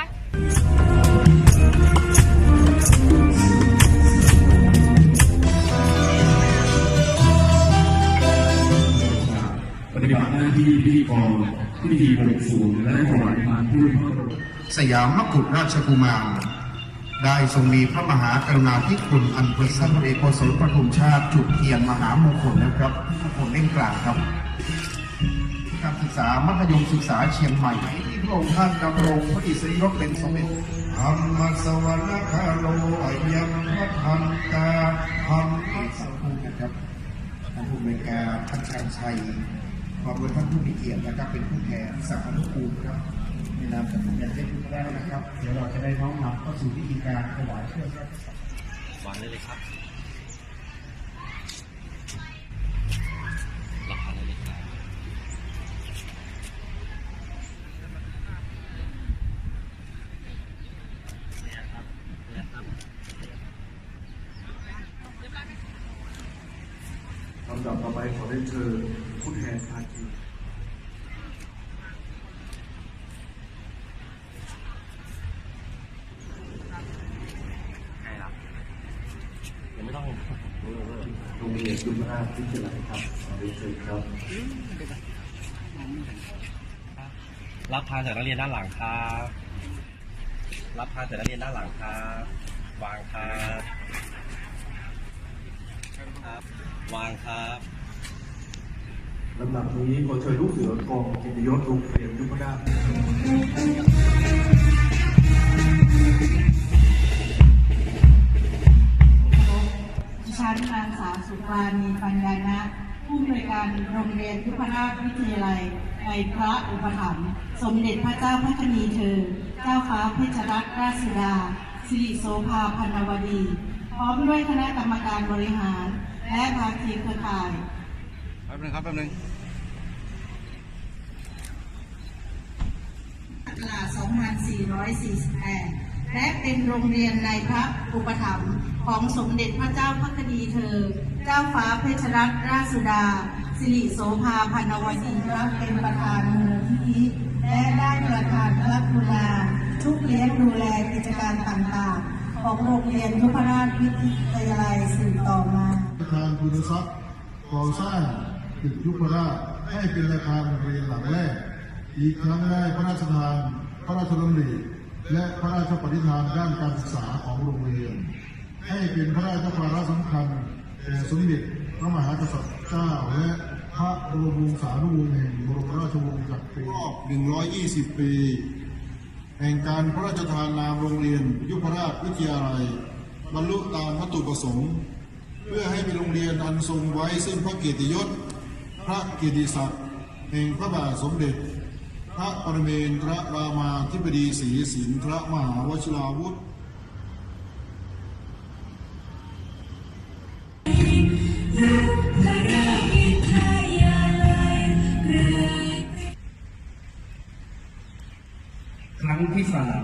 ปฏิบัติหน้าที่พิธีกรพิธีบวงสรวงและถวายพานผู้พระบรสยามมกุฎราชกุมารได้ทรงมีพระมหากรุณาธิคุณอันเประเสริฐเอกโกศลปฐุมชาติจุดเทียนมหามงคลนะครับมงคลเล่งกลางครับ การศึกษามัธยมศึกษาเชียงใหม่ที่พระองค์ท่านดำรงพระอิสริยศเป็นสมเด็จธรรมสวรรคาโลอายังพัทันตาธรรมสังคูนะครับท่านผู้บริการท่านชันชัยพร้อมด้วยท่านผู้มีเกียรตินะครับเป็นผู้แทนสังฆนุภูมิครับในนามสมเด็จเจ้าคุณแม่นะครับ เดี๋ยวเราจะได้น้อมนำเข้าสู่พิธีการถวายเครื่องราชวางได้เลยครับรับทานได้เลยครับ ลำดับต่อไปขอได้เชิญผู้แทนภาคีใช่ครับยังไม่ต้องโรงเรียนจุฬาวิทยาลัยครับขอได้เชิญครับ รับทานจากนักเรียนด้านหลังครับ รับทานจากนักเรียนด้านหลังครับ วางครับครับ วางครับลำดับนี้ขอเชิญลูกเสือกองกิตยศโรงเรียนยุพราชดิฉันนางสาวสุปราณีปัญญานะผู้อำนวยการโรงเรียนยุพราชวิทยาลัยในพระอุปถัมภ์สมเด็จพระเจ้าพระคณีเธอ เจ้าฟ้าเพชรรัตนราชสุดา สิริโสภาพันวดี พร้อมด้วยคณะกรรมการบริหาร และภาคีเครือข่ายแป๊บนึงครับแป๊บนึงตลาด2448 และเป็นโรงเรียนในพระอุปถัมภ์ของสมเด็จพระเจ้าพระคณีเธอ เจ้าฟ้าเพชรรัตนราชสุดา สิริโสภาพันวดีรับเป็นประธานมูลนิธิและได้ประธานพระกรุณาทุกเลี้ยงดูแลกิจการต่างๆ ของโรงเรียนยุพราชวิทยาลัยสืบ ต่อมาอาคารคุณทรัพย์ก่อสร้างตึกยุพราชให้เป็นอาคารเรียนหลังแรก อีกครั้งได้พระราชทานพระราชดำริและพระราชปฏิทานด้านการศึกษาของโรงเรียน ให้เป็นพระราชภาระสำคัญแก่สมเด็จพระมหากษัตริย์เจ้าและพระบรมวงศานุวงศ์แห่งบรมราชวงศ์จักรีรอบ 120 ปี แห่งการพระราชทานนามโรงเรียน ยุพราชวิทยาลัย บรรลุตามวัตถุประสงค์ เพื่อให้เป็นโรงเรียนอันทรงไว้ซึ่งพระเกียรติยศ พระเกียรติศักดิ์แห่งพระบาทสมเด็จ พระปรเมนทรรามาธิบดีศรีสินทรมหาวชิราวุธครั้งที่สาม